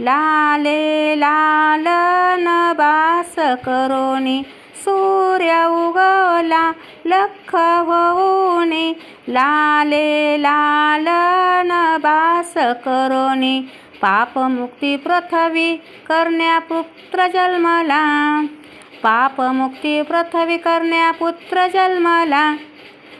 लाले लालन बास करोनी. सूर्य उगवला लख होऊनी. लाले लालन बास करोनी. पापमुक्ती पृथ्वी करण्या पुत्र जन्मला. पापमुक्ती पृथ्वी करण्या पुत्र जन्मला.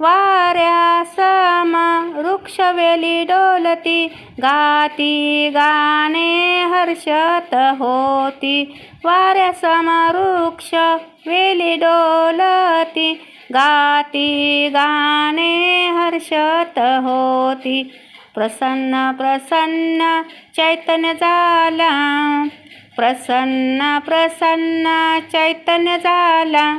वाऱ्या सम वृक्षवेली डोलती गाती गाणे हर्षत होती. वाऱ्यासम वृक्ष वेली डोलती गाती गाणे हर्षत होती. प्रसन्न प्रसन्न चैतन्य झाला प्रसन्न प्रसन्न चैतन्य झाला.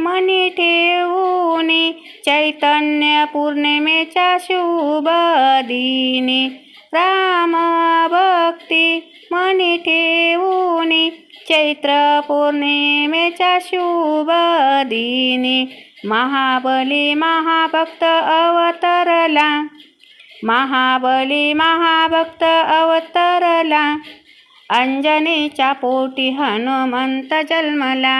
मनी ठेवूनी चैतन्य पौर्णिमेच्या शुभ दिने राम भक्ती मनी ठेवूनी चैत्र पौर्णिमेच्या शुभ दिने महाबली महाभक्त अवतरला महाबली महाभक्त अवतरला अंजनीच्या पोटी हनुमंत जन्मला.